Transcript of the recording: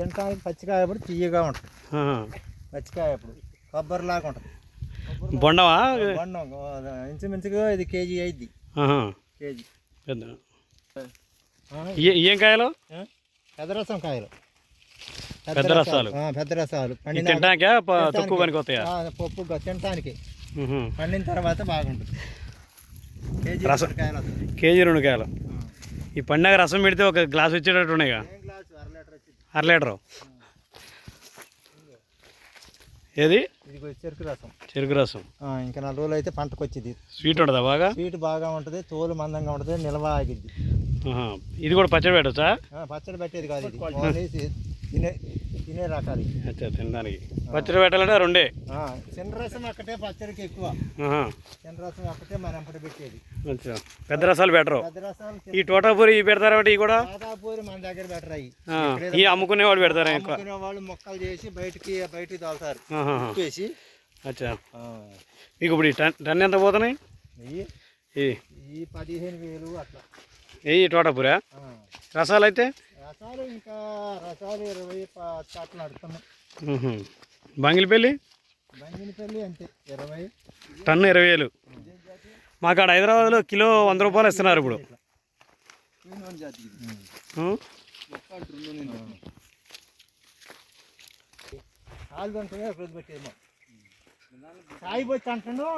తినడానికి పచ్చికాయ అప్పుడు తీయగా ఉంటుంది. పచ్చికాయ అప్పుడు కొబ్బరి లాగా ఉంటుంది బొండవా బండం ఇంచుమించుగా ఇది కేజీ అయింది. కేజీ ఇయ్యం కాయలు ఆ? పెద్ద రసం కాయలు పెద్ద రసాలు. పెద్ద రసాలు తింటానికా తినటానికి. తక్కువ పనికి వస్తాయా ఆ, పప్పు తినటానికి. పండిన తర్వాత బాగుంటుంది కేజీ రసం. రెండు కాయలు వస్తాయి. కేజీ రెండు కాయలు ఆ. ఈ పండగ రసం పెడితే ఒక గ్లాస్ వచ్చేటట్టు ఉన్నాయిగా ఏం గ్లాసు అర లీటర్ వచ్చింది అర లీటరు ఏది చెరుకు రసం. చెరుకు రసం. ఆ, ఇంకా నాలుగు రోజులు అయితే పంటకు వచ్చింది స్వీట్ ఉంటుందా బాగా? స్వీట్ బాగా ఉంటుంది తోలు మందంగా ఉంటుంది నిల్వ ఆగిద్ది. ఇది కూడా పచ్చడి పెట్టచ్చా? ఆ, పచ్చడి పెట్టేది కాదు ఇది. తినే తినే రకాలు. అచ్చా తినడానికి. పచ్చడి పెట్టాలంటే రెండే. చిన్న రసం ఒక్కటే పచ్చడికి ఎక్కువ. చిన్న రసం ఒక్కటే మన ఎంపటి పెట్టేది. అచ్చా. పెద్ద రసాలు బెటరు పెద్ద రసాలు ఈ టోటాపూరి ఇవి పెడతారా ఇవి కూడా? దాదాపూరి మన దగ్గర బెటర్ అయ్యి ఈ అమ్ముకునేవాడు పెడతారా ఎక్కువ? అమ్ముకునే వాళ్ళు మొక్కలు చేసి బయటికి బయటికి తోలుతారు. ఉప్పేసి. అచ్చా. మీకు ఇప్పుడు ఈ టన్ టన్ ఎంత పోతున్నాయి? ఈ పదిహేను వేలు అట్లా. ఈ టోటాపూరా. రసాలు అయితే? రసాలు ఇంకా రసాలు ఇరవై నడుతున్నాయి ఉహు. బంగిలిపల్లి? బంగినపల్లి అంతే ఇరవై. టన్ను ఇరవై వేలు. మాకు ఆడ హైదరాబాద్లో కిలో వంద రూపాయలు ఇస్తున్నారు ఇప్పుడు. సాయి పోయి అంటాను